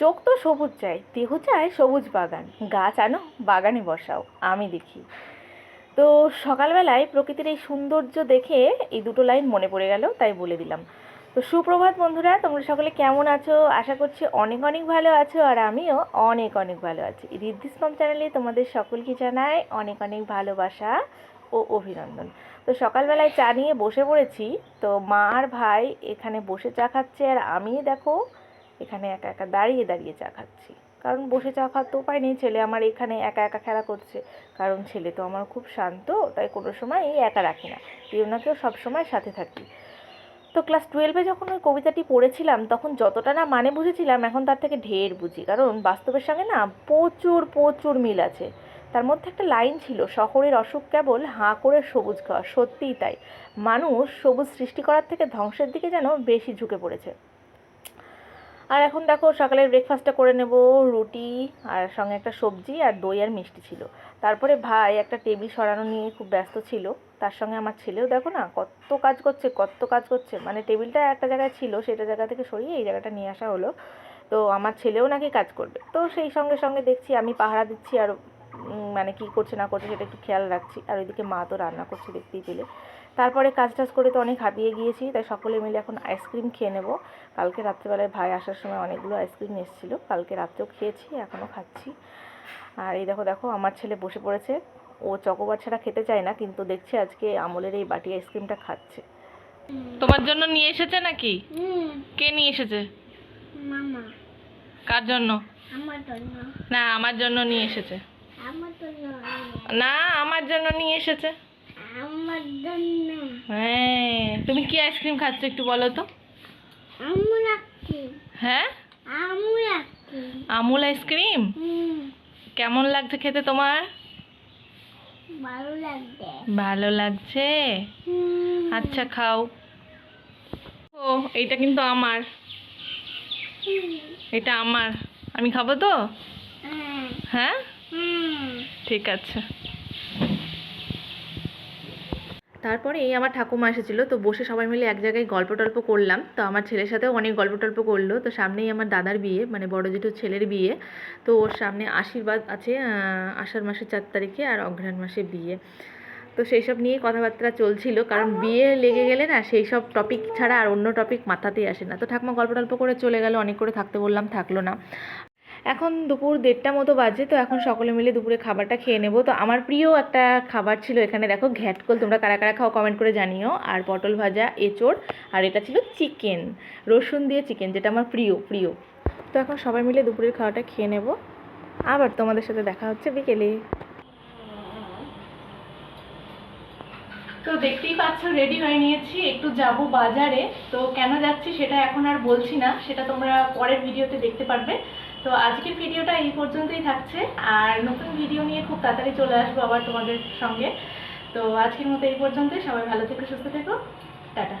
চোখ তো সবুজ চাই, দেহ চায় সবুজ বাগান গাছ আনো বাগানে বসাও, আমি দেখি। তো সকালবেলায় প্রকৃতির এই সৌন্দর্য দেখে এই দুটো লাইন মনে পড়ে গেল, তাই বলে দিলাম। তো সুপ্রভাত বন্ধুরা, তোমরা সকলে কেমন আছো? আশা করছি অনেক অনেক ভালো আছো, আর আমিও অনেক অনেক ভালো আছি। রিদ্দিসমম চ্যানেলে তোমাদের সকলকে জানাই অনেক অনেক ভালোবাসা ও অভিনন্দন। তো সকালবেলায় চা নিয়ে বসে পড়েছি, তো মা আর ভাই এখানে বসে চা খাচ্ছে, আর আমি দেখো এখানে একা একা দাঁড়িয়ে দাঁড়িয়ে চা খাচ্ছি। কারণ বসে চা খাওয়ার তো উপায় নেই, ছেলে আমার এখানে একা একা খেলা করছে। কারণ ছেলে তো আমার খুব শান্ত, তাই কোনো সময় এই একা রাখি না। পিওনাকেও সবসময় সাথে থাকি। তো ক্লাস টুয়েলভে যখন ওই কবিতাটি পড়েছিলাম, তখন যতটা না মানে বুঝেছিলাম, এখন তার থেকে ঢের বুঝি। কারণ বাস্তবের সঙ্গে না প্রচুর প্রচুর মিল আছে। তার মধ্যে একটা লাইন ছিল, শহরের অসুখ কেবল হাঁ করে সবুজ খাওয়া সত্যিই তাই। মানুষ সবুজ সৃষ্টি করার থেকে ধ্বংসের দিকে যেন বেশি ঝুঁকে পড়েছে। আর এখন দেখো সকালে ব্রেকফাস্টটা করে নেব, রুটি আর সঙ্গে একটা সবজি আর দই আর মিষ্টি ছিল। তারপরে ভাই একটা টেবিল সরানো নিয়ে খুব ব্যস্ত ছিল। তার সঙ্গে আমার ছেলেও দেখো না কত কাজ করছে, কত কাজ করছে। মানে টেবিলটা একটা জায়গায় ছিল, সেটা জায়গা থেকে সরিয়ে এই জায়গাটা নিয়ে আসা হলো। তো আমার ছেলেও নাকি কাজ করবে। তো সেই সঙ্গে সঙ্গে দেখছি আমি পাহারা দিচ্ছি আর মানে কি করছে না করছে সেটা একটু খেয়াল রাখছি। আর ওইদিকে মা তো রান্না করছে দেখতেই পেলে। তারপরে কাজ টাজ করে তো অনেক হাঁপিয়ে গিয়েছি তাই সকলে মিলে এখন আইসক্রিম খেয়ে নেব। কালকে রাত্রেবেলায় ভাই আসার সময় অনেকগুলো আইসক্রিম এসেছিল কালকে রাত্রেও খেয়েছি এখনও খাচ্ছি। আর এই দেখো দেখো আমার ছেলে বসে পড়েছে। ও চকোবার ছাড়া খেতে চায় না কিন্তু দেখছি আজকে আমলের এই বাটি আইসক্রিমটা খাচ্ছে। তোমার জন্য নিয়ে এসেছে নাকি? কে নিয়ে এসেছে? মামা। কার জন্য? আমার জন্য। না আমার জন্য নিয়ে এসেছে। না আমার জন্য নিয়ে এসেছে। আমার জন্য হ্যাঁ তুমি কি আইসক্রিম খাচ্ছ একটু বলো তো। আমুল আকি হ্যাঁ? আমুল আইসক্রিম। কেমন লাগছে খেতে তোমার? ভালো লাগবে ভালো লাগছে? আচ্ছা খাও। ও এইটা কিন্তু আমার। এটা আমার। আমি খাব তো? হ্যাঁ, হ্যাঁ? ঠিক আছে। তারপরে এই আমার ঠাকুমা এসেছিল, তো বসে সবাই মিলে এক জায়গায় গল্প টল্প করলাম। তো আমার ছেলের সাথেও অনেক গল্প টল্প করল। তো সামনেই আমার দাদার বিয়ে মানে বড় জেঠুর ছেলের বিয়ে। তো ওর সামনে আশীর্বাদ আছে আষাঢ় মাসের চার তারিখে আর অঘ্রাণ মাসে বিয়ে। তো সেই সব নিয়ে কথাবার্তা চলছিল, কারণ বিয়ে লেগে গেলে না সেই সব টপিক ছাড়া আর অন্য টপিক মাথাতেই আসে না। তো ঠাকুমা গল্প টল্প করে চলে গেল, অনেক করে থাকতে বললাম, থাকল না। এখন দুপুর দেড়টা মতো বাজে, তো এখন সকলে মিলে দুপুরে খাবারটা খেয়ে নেব। তো আমার প্রিয় একটা খাবার ছিল এখানে, দেখো, ঘ্যাটকল। তোমরা কারা কারা খাও কমেন্ট করে জানিও। আর পটল ভাজা, এঁচোড়, আর এটা ছিল চিকেন, রসুন দিয়ে চিকেন, যেটা আমার প্রিয় প্রিয়। তো এখন সবাই মিলে দুপুরের খাওয়াটা খেয়ে নেব। আবার তোমাদের সাথে দেখা হচ্ছে বিকেলে। তো দেখতেই পাচ্ছ রেডি হয়ে নিয়েছি। একটু যাব বাজারে। তো কেন যাচ্ছি সেটা এখন আর বলছি না, সেটা তোমরা পরের ভিডিওতে দেখতে পারবে। তো আজকের ভিডিওটা এই পর্যন্তই থাকছে। আর নতুন ভিডিও নিয়ে খুব তাড়াতাড়ি চলে আসব আবার তোমাদের সঙ্গে। তো আজকের মতো এই পর্যন্তই। সবাই ভালো থেকো, সুস্থ থেকো। টাটা।